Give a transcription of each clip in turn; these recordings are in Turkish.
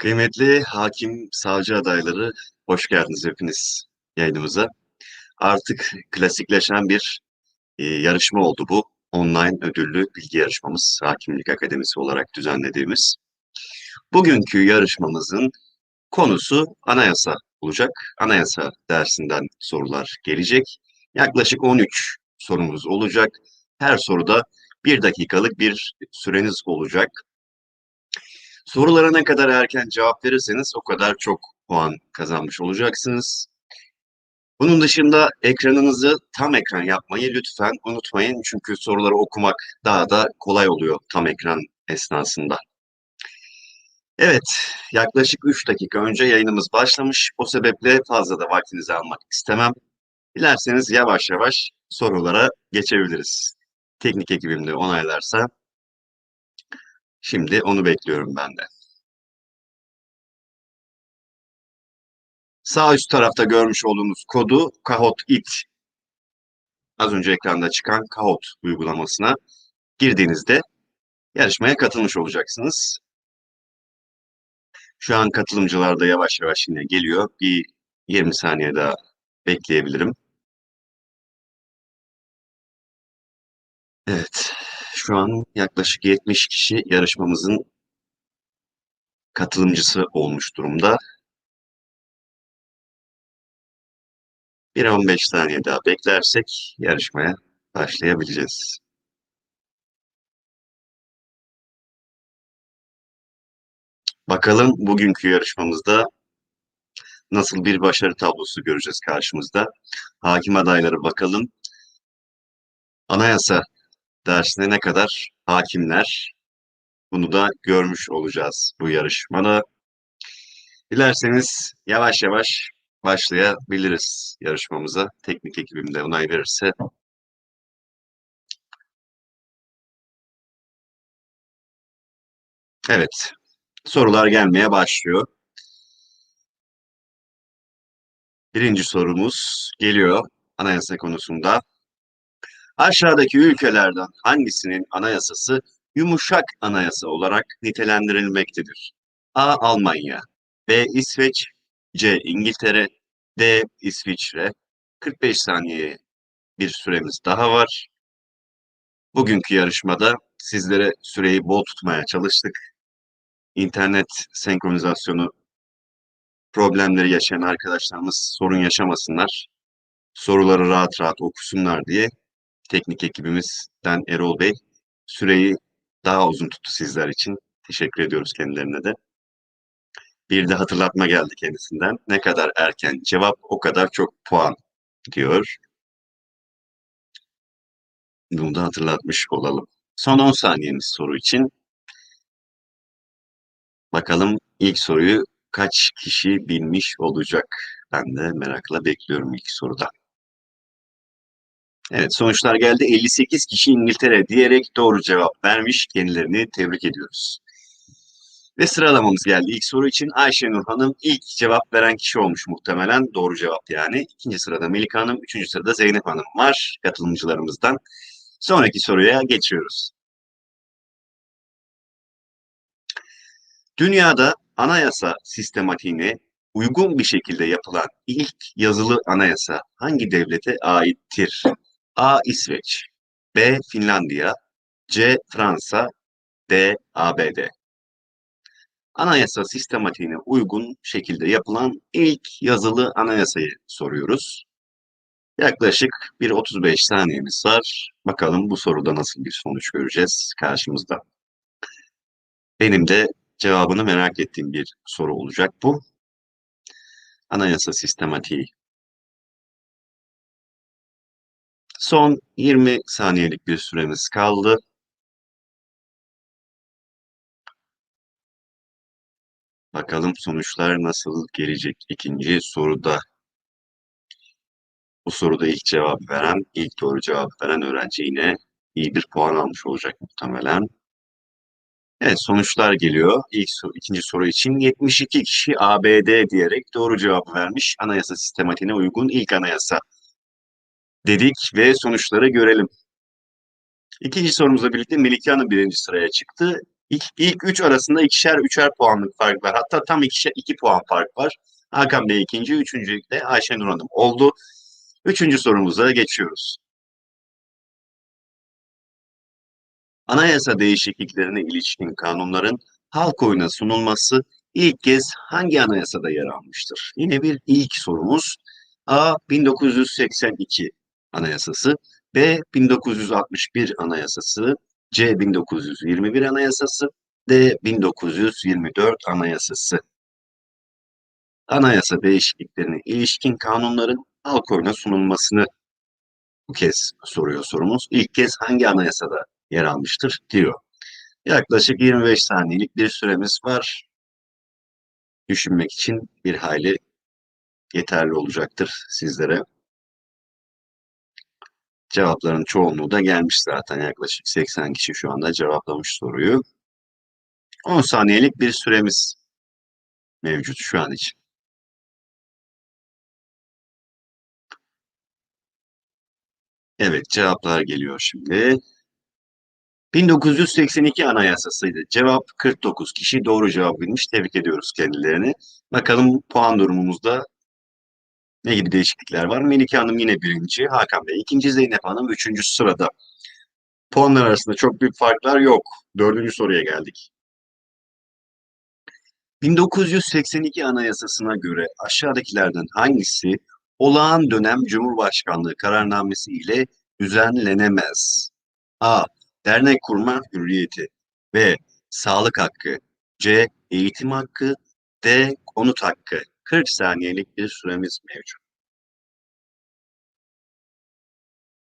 Kıymetli hakim, savcı adayları, hoş geldiniz hepiniz yayınımıza. Artık klasikleşen bir e, yarışma oldu bu. Online ödüllü bilgi yarışmamız, Hakimlik Akademisi olarak düzenlediğimiz. Bugünkü yarışmamızın konusu anayasa olacak. Anayasa dersinden sorular gelecek. Yaklaşık 13 sorumuz olacak. Her soruda bir dakikalık bir süreniz olacak. Sorulara ne kadar erken cevap verirseniz o kadar çok puan kazanmış olacaksınız. Bunun dışında ekranınızı tam ekran yapmayı lütfen unutmayın. Çünkü soruları okumak daha da kolay oluyor tam ekran esnasında. Evet, yaklaşık 3 dakika önce yayınımız başlamış. O sebeple fazla da vaktinizi almak istemem. Dilerseniz yavaş yavaş sorulara geçebiliriz. Teknik ekibim de onaylarsa Şimdi onu bekliyorum ben de. Sağ üst tarafta görmüş olduğunuz kodu Kahoot It. Az önce ekranda çıkan Kahoot uygulamasına girdiğinizde yarışmaya katılmış olacaksınız. Şu an katılımcılar da yavaş yavaş yine geliyor. Bir 20 saniye daha bekleyebilirim. Evet. Şu an yaklaşık 70 kişi yarışmamızın katılımcısı olmuş durumda. Bir 15 saniye daha beklersek yarışmaya başlayabileceğiz. Bakalım bugünkü yarışmamızda nasıl bir başarı tablosu göreceğiz karşımızda. Hakim adayları bakalım. Anayasa dersine ne kadar hakimler bunu da görmüş olacağız bu yarışmada. Dilerseniz yavaş yavaş başlayabiliriz yarışmamıza. Teknik ekibim de onay verirse. Evet, sorular gelmeye başlıyor. Birinci sorumuz geliyor anayasa konusunda. Aşağıdaki ülkelerden hangisinin anayasası yumuşak anayasa olarak nitelendirilmektedir? A. Almanya B. İsveç C. İngiltere D. İsviçre 45 saniye bir süremiz daha var. Bugünkü yarışmada sizlere süreyi bol tutmaya çalıştık. İnternet senkronizasyonu problemleri yaşayan arkadaşlarımız sorun yaşamasınlar. Soruları rahat rahat okusunlar diye teknik ekibimizden Erol Bey süreyi daha uzun tuttu sizler için. Teşekkür ediyoruz kendilerine de. Bir de hatırlatma geldi kendisinden. Ne kadar erken cevap o kadar çok puan diyor. Bunu da hatırlatmış olalım. Son 10 saniyemiz soru için. Bakalım ilk soruyu kaç kişi bilmiş olacak? Ben de merakla bekliyorum ilk soruda. Evet sonuçlar geldi. 58 kişi İngiltere diyerek doğru cevap vermiş. Kendilerini tebrik ediyoruz. Ve sıralamamız geldi. İlk soru için Ayşenur Hanım ilk cevap veren kişi olmuş muhtemelen. Doğru cevap yani. İkinci sırada Melika Hanım, üçüncü sırada Zeynep Hanım var katılımcılarımızdan. Sonraki soruya geçiyoruz. Dünyada anayasa sistematiğine uygun bir şekilde yapılan ilk yazılı anayasa hangi devlete aittir? A. İsveç B. Finlandiya C. Fransa D. ABD Anayasa sistematiğine uygun şekilde yapılan ilk yazılı anayasayı soruyoruz. Yaklaşık bir 35 saniyemiz var. Bakalım bu soruda nasıl bir sonuç göreceğiz karşımızda. Benim de cevabını merak ettiğim bir soru olacak bu. Anayasa sistematiği Son 20 saniyelik bir süremiz kaldı. Bakalım sonuçlar nasıl gelecek ikinci soruda. Bu soruda ilk cevap veren, ilk doğru cevap veren öğrenci yine iyi bir puan almış olacak muhtemelen. Evet sonuçlar geliyor. İlk soru, ikinci soru için 72 kişi ABD diyerek doğru cevap vermiş. Anayasa sistematiğine uygun ilk anayasa dedik ve sonuçları görelim. İkinci sorumuzla birlikte Melike Hanım birinci sıraya çıktı. İlk, ilk üç arasında ikişer üçer puanlık fark var. Hatta tam ikişer iki puan fark var. Hakan Bey ikinci, üçüncü de Ayşenur Hanım oldu. Üçüncü sorumuza geçiyoruz. Anayasa değişikliklerine ilişkin kanunların halk oyuna sunulması ilk kez hangi anayasada yer almıştır? Yine bir ilk sorumuz. A. 1982 Anayasası, B. 1961 Anayasası, C. 1921 Anayasası, D. 1924 Anayasası. Anayasa değişikliklerine ilişkin kanunların halk oyuna sunulmasını bu kez soruyor sorumuz. İlk kez hangi anayasada yer almıştır diyor. Yaklaşık 25 saniyelik bir süremiz var. Düşünmek için bir hayli yeterli olacaktır sizlere. Cevapların çoğunluğu da gelmiş zaten. Yaklaşık 80 kişi şu anda cevaplamış soruyu. 10 saniyelik bir süremiz mevcut şu an için. Evet cevaplar geliyor şimdi. 1982 Anayasasıydı. Cevap 49 kişi doğru cevap bilmiş. Tebrik ediyoruz kendilerini. Bakalım puan durumumuzda ne gibi değişiklikler var? Melike Hanım yine birinci, Hakan Bey ikinci, Zeynep Hanım üçüncü sırada. Puanlar arasında çok büyük farklar yok. Dördüncü soruya geldik. 1982 Anayasasına göre aşağıdakilerden hangisi olağan dönem Cumhurbaşkanlığı kararnamesi ile düzenlenemez? A. Dernek kurma hürriyeti. B. Sağlık hakkı. C. Eğitim hakkı. D. Konut hakkı. 40 saniyelik bir süremiz mevcut.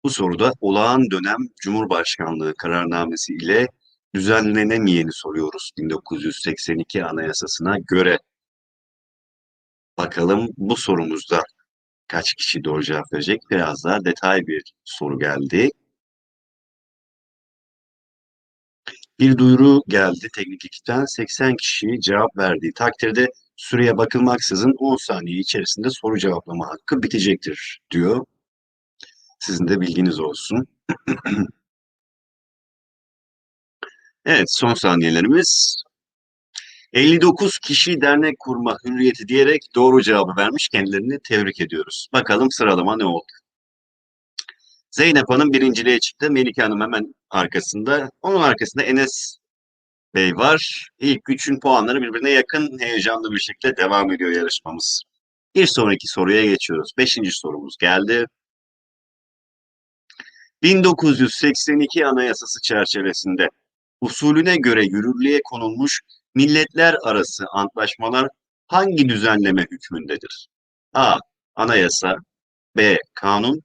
Bu soruda olağan dönem Cumhurbaşkanlığı kararnamesi ile düzenlenemeyeni soruyoruz 1982 Anayasasına göre. Bakalım bu sorumuzda kaç kişi doğru cevap verecek? Biraz daha detay bir soru geldi. Bir duyuru geldi teknik ekipten 80 kişi cevap verdiği takdirde süreye bakılmaksızın 10 saniye içerisinde soru cevaplama hakkı bitecektir diyor. Sizin de bilginiz olsun. evet son saniyelerimiz. 59 kişi dernek kurma hürriyeti diyerek doğru cevabı vermiş kendilerini tebrik ediyoruz. Bakalım sıralama ne oldu? Zeynep Hanım birinciliğe çıktı. Melike Hanım hemen arkasında. Onun arkasında Enes Bey var. İlk üçün puanları birbirine yakın heyecanlı bir şekilde devam ediyor yarışmamız. Bir sonraki soruya geçiyoruz. Beşinci sorumuz geldi. 1982 Anayasası çerçevesinde usulüne göre yürürlüğe konulmuş milletler arası antlaşmalar hangi düzenleme hükmündedir? A. Anayasa B. Kanun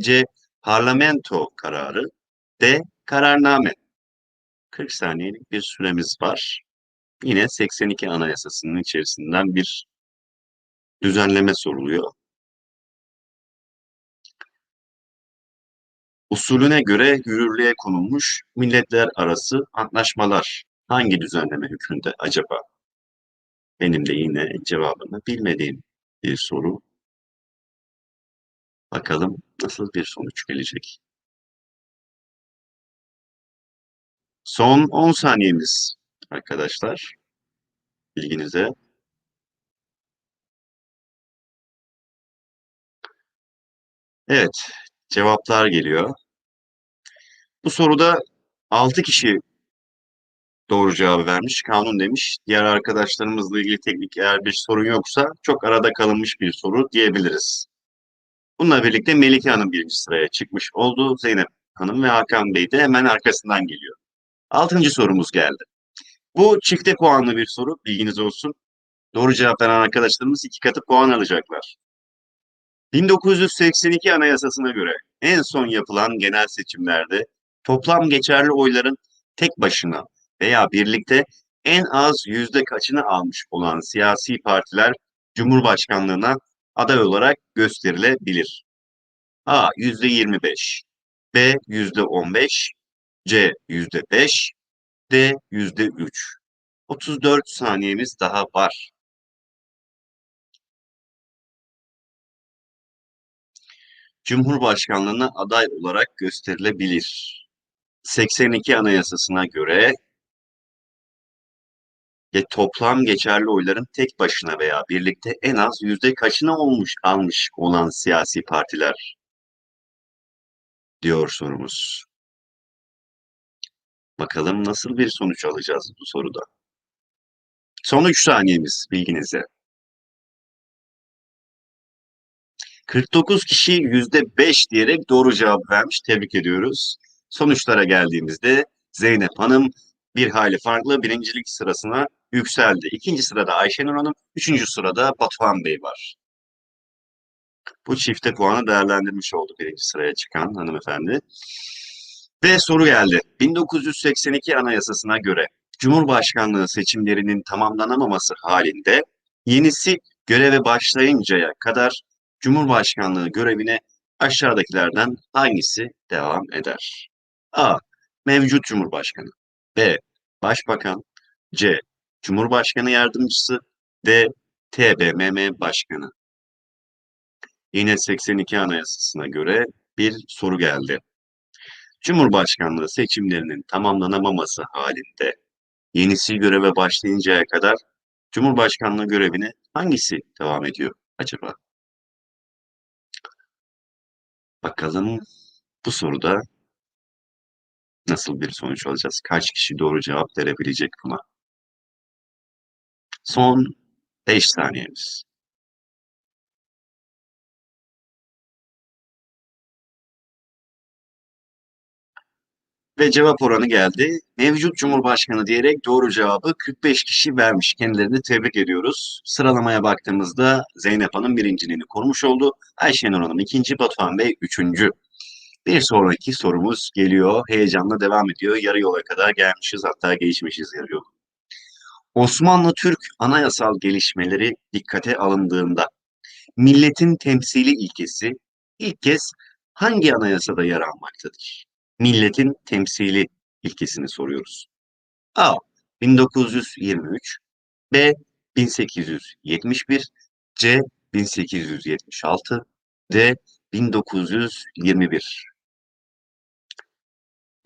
C. Parlamento kararı D. Kararname 40 saniyelik bir süremiz var. Yine 82 Anayasası'nın içerisinden bir düzenleme soruluyor. Usulüne göre yürürlüğe konulmuş milletler arası antlaşmalar hangi düzenleme hükmünde acaba? Benim de yine cevabını bilmediğim bir soru. Bakalım nasıl bir sonuç gelecek. Son 10 saniyemiz arkadaşlar. Bilginize. Evet, cevaplar geliyor. Bu soruda 6 kişi doğru cevabı vermiş. Kanun demiş. Diğer arkadaşlarımızla ilgili teknik eğer bir sorun yoksa çok arada kalınmış bir soru diyebiliriz. Bununla birlikte Melike Hanım birinci sıraya çıkmış oldu. Zeynep Hanım ve Hakan Bey de hemen arkasından geliyor. Altıncı sorumuz geldi. Bu çifte puanlı bir soru. Bilginiz olsun. Doğru cevap veren arkadaşlarımız iki katı puan alacaklar. 1982 Anayasası'na göre en son yapılan genel seçimlerde toplam geçerli oyların tek başına veya birlikte en az yüzde kaçını almış olan siyasi partiler Cumhurbaşkanlığına aday olarak gösterilebilir. A. Yüzde 25 B. Yüzde 15 C. Yüzde 5 D. Yüzde 3 34 saniyemiz daha var. Cumhurbaşkanlığına aday olarak gösterilebilir. 82 Anayasasına göre ve toplam geçerli oyların tek başına veya birlikte en az yüzde kaçına olmuş almış olan siyasi partiler diyor sorumuz. Bakalım nasıl bir sonuç alacağız bu soruda. Son 3 saniyemiz bilginize. 49 kişi %5 diyerek doğru cevap vermiş. Tebrik ediyoruz. Sonuçlara geldiğimizde Zeynep Hanım bir hayli farklı birincilik sırasına yükseldi. İkinci sırada Ayşenur Hanım, üçüncü sırada Batuhan Bey var. Bu çifte puanı değerlendirmiş oldu birinci sıraya çıkan hanımefendi. Ve soru geldi. 1982 Anayasası'na göre Cumhurbaşkanlığı seçimlerinin tamamlanamaması halinde yenisi göreve başlayıncaya kadar Cumhurbaşkanlığı görevine aşağıdakilerden hangisi devam eder? A. Mevcut Cumhurbaşkanı B. Başbakan C. Cumhurbaşkanı Yardımcısı D. TBMM Başkanı Yine 82 Anayasası'na göre bir soru geldi. Cumhurbaşkanlığı seçimlerinin tamamlanamaması halinde yenisi göreve başlayıncaya kadar Cumhurbaşkanlığı görevine hangisi devam ediyor acaba? Bakalım bu soruda nasıl bir sonuç alacağız? Kaç kişi doğru cevap verebilecek buna? Son 5 saniyemiz. Ve cevap oranı geldi. Mevcut Cumhurbaşkanı diyerek doğru cevabı 45 kişi vermiş. Kendilerini tebrik ediyoruz. Sıralamaya baktığımızda Zeynep Hanım birinciliğini korumuş oldu. Ayşenur Hanım ikinci, Batuhan Bey üçüncü. Bir sonraki sorumuz geliyor. Heyecanla devam ediyor. Yarı yola kadar gelmişiz hatta geçmişiz yarı yolu. Osmanlı Türk anayasal gelişmeleri dikkate alındığında milletin temsili ilkesi ilk kez hangi anayasada yer almaktadır? Milletin temsili ilkesini soruyoruz. A. 1923 B. 1871 C. 1876 D. 1921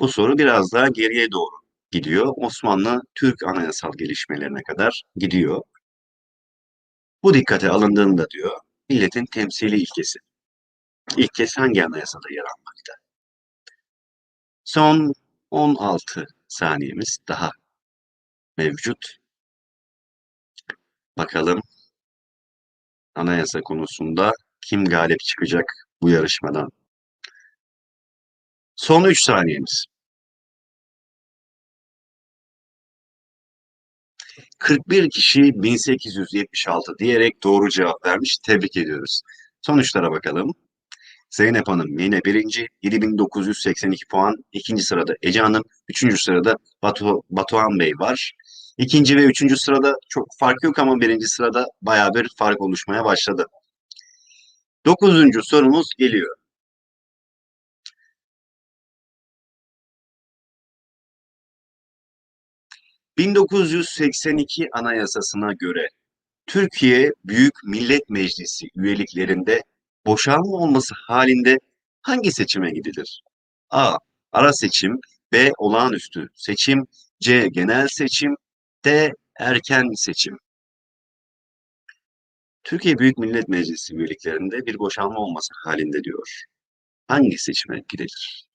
Bu soru biraz daha geriye doğru gidiyor. Osmanlı Türk anayasal gelişmelerine kadar gidiyor. Bu dikkate alındığında diyor milletin temsili ilkesi. İlk kez hangi anayasada yer almakta? Son 16 saniyemiz daha mevcut. Bakalım anayasa konusunda kim galip çıkacak bu yarışmadan? Son 3 saniyemiz. 41 kişi 1876 diyerek doğru cevap vermiş. Tebrik ediyoruz. Sonuçlara bakalım. Zeynep Hanım yine birinci, 7982 puan. İkinci sırada Ece Hanım, üçüncü sırada Batu, Batuhan Bey var. İkinci ve üçüncü sırada çok fark yok ama birinci sırada baya bir fark oluşmaya başladı. Dokuzuncu sorumuz geliyor. ...1982 Anayasası'na göre Türkiye Büyük Millet Meclisi üyeliklerinde boşalma olması halinde hangi seçime gidilir? A. Ara seçim B. Olağanüstü seçim C. Genel seçim D. Erken seçim Türkiye Büyük Millet Meclisi üyeliklerinde bir boşalma olması halinde diyor. Hangi seçime gidilir?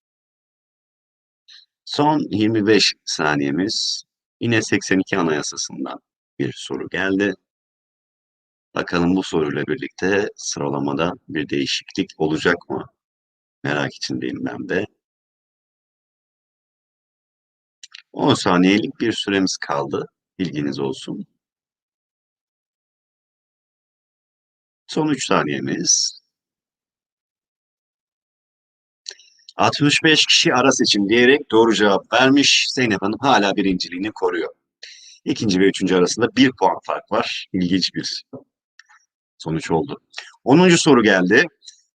Son 25 saniyemiz. Yine 82 Anayasası'ndan bir soru geldi. Bakalım bu soruyla birlikte sıralamada bir değişiklik olacak mı? Merak içindeyim ben de. 10 saniyelik bir süremiz kaldı. Bilginiz olsun. Son 3 saniyemiz. 65 kişi ara seçim diyerek doğru cevap vermiş. Zeynep Hanım hala birinciliğini koruyor. İkinci ve üçüncü arasında bir puan fark var. İlginç bir sonuç oldu. 10. soru geldi.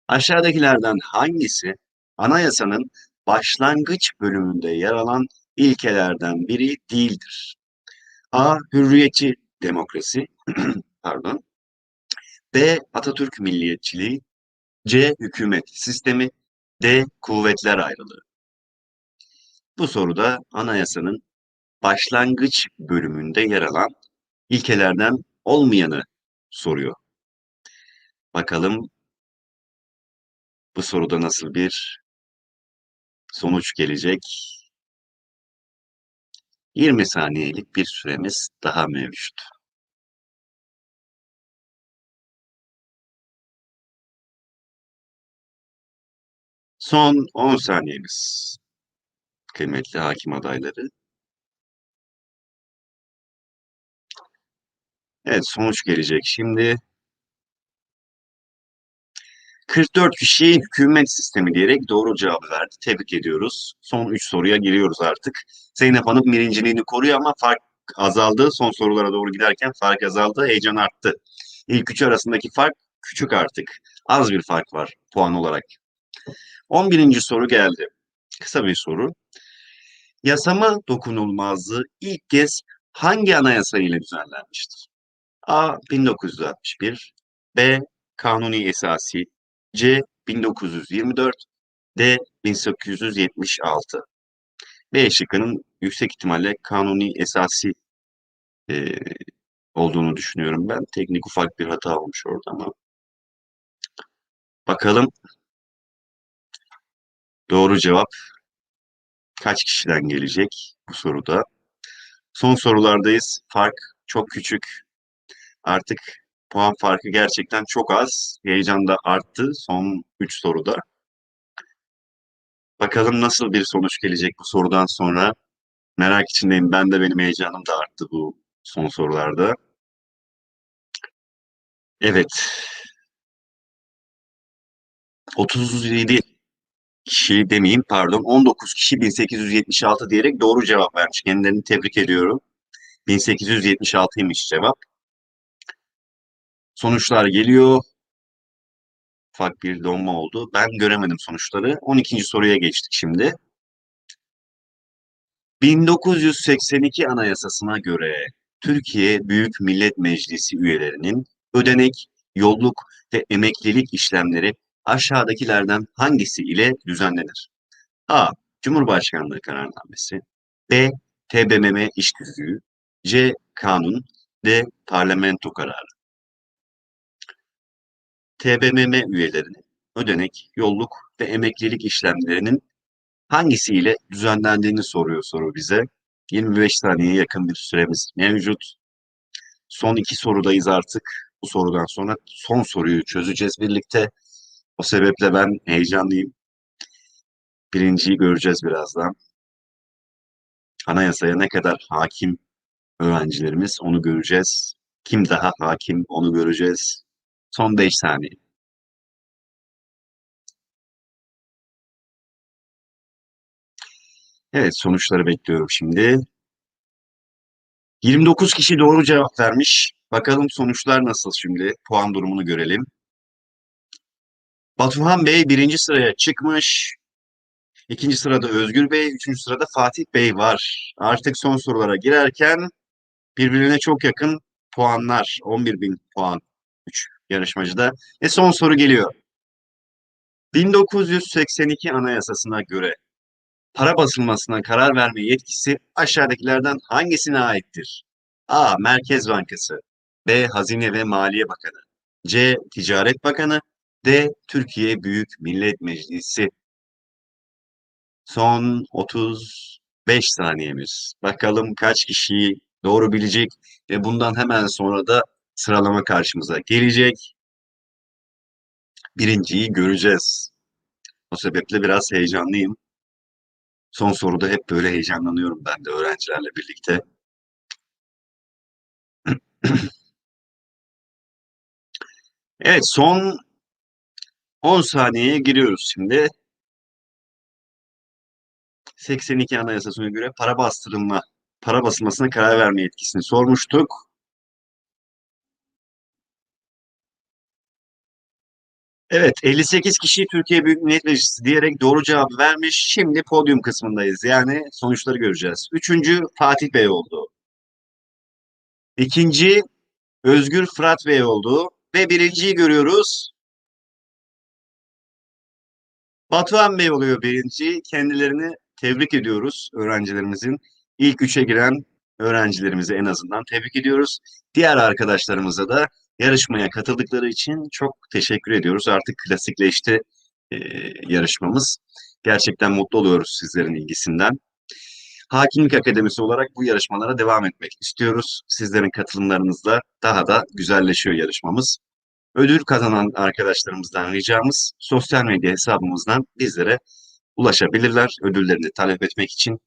Aşağıdakilerden hangisi anayasanın başlangıç bölümünde yer alan ilkelerden biri değildir? A. Hürriyetçi demokrasi. Pardon. B. Atatürk milliyetçiliği. C. Hükümet sistemi. D. Kuvvetler ayrılığı. Bu soruda anayasanın başlangıç bölümünde yer alan ilkelerden olmayanı soruyor. Bakalım bu soruda nasıl bir sonuç gelecek? 20 saniyelik bir süremiz daha mevcut. Son 10 saniyemiz kıymetli hakim adayları. Evet sonuç gelecek şimdi. 44 kişi hükümet sistemi diyerek doğru cevabı verdi. Tebrik ediyoruz. Son 3 soruya giriyoruz artık. Zeynep Hanım birinciliğini koruyor ama fark azaldı. Son sorulara doğru giderken fark azaldı. Heyecan arttı. İlk üç arasındaki fark küçük artık. Az bir fark var puan olarak. 11. soru geldi. Kısa bir soru. Yasama dokunulmazlığı ilk kez hangi anayasa ile düzenlenmiştir? A. 1961 B. Kanuni Esasi C. 1924 D. 1876 B şıkkının yüksek ihtimalle kanuni esasi e, olduğunu düşünüyorum ben. Teknik ufak bir hata olmuş orada ama. Bakalım doğru cevap kaç kişiden gelecek bu soruda? Son sorulardayız. Fark çok küçük. Artık puan farkı gerçekten çok az. Heyecan da arttı son 3 soruda. Bakalım nasıl bir sonuç gelecek bu sorudan sonra. Merak içindeyim. Ben de benim heyecanım da arttı bu son sorularda. Evet. 37 kişi demeyeyim pardon 19 kişi 1876 diyerek doğru cevap vermiş. Kendilerini tebrik ediyorum. 1876'ymış cevap. Sonuçlar geliyor. Ufak bir donma oldu. Ben göremedim sonuçları. 12. soruya geçtik şimdi. 1982 Anayasasına göre Türkiye Büyük Millet Meclisi üyelerinin ödenek, yolluk ve emeklilik işlemleri aşağıdakilerden hangisi ile düzenlenir? A. Cumhurbaşkanlığı kararnamesi B. TBMM iş tüzüğü C. Kanun D. Parlamento kararı TBMM üyelerinin ödenek, yolluk ve emeklilik işlemlerinin hangisiyle düzenlendiğini soruyor soru bize. 25 saniyeye yakın bir süremiz mevcut. Son iki sorudayız artık. Bu sorudan sonra son soruyu çözeceğiz birlikte. O sebeple ben heyecanlıyım. Birinciyi göreceğiz birazdan. Anayasaya ne kadar hakim öğrencilerimiz onu göreceğiz. Kim daha hakim onu göreceğiz. Son 5 saniye. Evet sonuçları bekliyorum şimdi. 29 kişi doğru cevap vermiş. Bakalım sonuçlar nasıl şimdi? Puan durumunu görelim. Batuhan Bey birinci sıraya çıkmış. İkinci sırada Özgür Bey, üçüncü sırada Fatih Bey var. Artık son sorulara girerken birbirine çok yakın puanlar. 11 bin puan 3 yarışmacıda. Ve son soru geliyor. 1982 Anayasasına göre para basılmasına karar verme yetkisi aşağıdakilerden hangisine aittir? A. Merkez Bankası B. Hazine ve Maliye Bakanı C. Ticaret Bakanı D. Türkiye Büyük Millet Meclisi Son 35 saniyemiz. Bakalım kaç kişi doğru bilecek ve bundan hemen sonra da sıralama karşımıza gelecek. Birinciyi göreceğiz. O sebeple biraz heyecanlıyım. Son soruda hep böyle heyecanlanıyorum ben de öğrencilerle birlikte. Evet son 10 saniyeye giriyoruz şimdi. 82 Anayasası'na göre para bastırılma, para basılmasına karar verme yetkisini sormuştuk. Evet, 58 kişi Türkiye Büyük Millet Meclisi diyerek doğru cevabı vermiş. Şimdi podyum kısmındayız. Yani sonuçları göreceğiz. Üçüncü Fatih Bey oldu. İkinci Özgür Fırat Bey oldu. Ve birinciyi görüyoruz. Batuhan Bey oluyor birinci. Kendilerini tebrik ediyoruz öğrencilerimizin. ilk üçe giren öğrencilerimizi en azından tebrik ediyoruz. Diğer arkadaşlarımıza da yarışmaya katıldıkları için çok teşekkür ediyoruz. Artık klasikleşti e, yarışmamız. Gerçekten mutlu oluyoruz sizlerin ilgisinden. Hakimlik Akademisi olarak bu yarışmalara devam etmek istiyoruz. Sizlerin katılımlarınızla daha da güzelleşiyor yarışmamız. Ödül kazanan arkadaşlarımızdan ricamız sosyal medya hesabımızdan bizlere ulaşabilirler ödüllerini talep etmek için.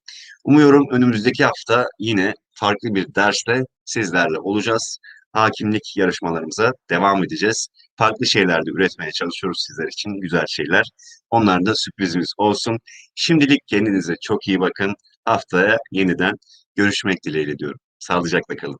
Umuyorum önümüzdeki hafta yine farklı bir dersle sizlerle olacağız. Hakimlik yarışmalarımıza devam edeceğiz. Farklı şeyler de üretmeye çalışıyoruz sizler için güzel şeyler. Onlar da sürprizimiz olsun. Şimdilik kendinize çok iyi bakın. Haftaya yeniden görüşmek dileğiyle diyorum. Sağlıcakla kalın.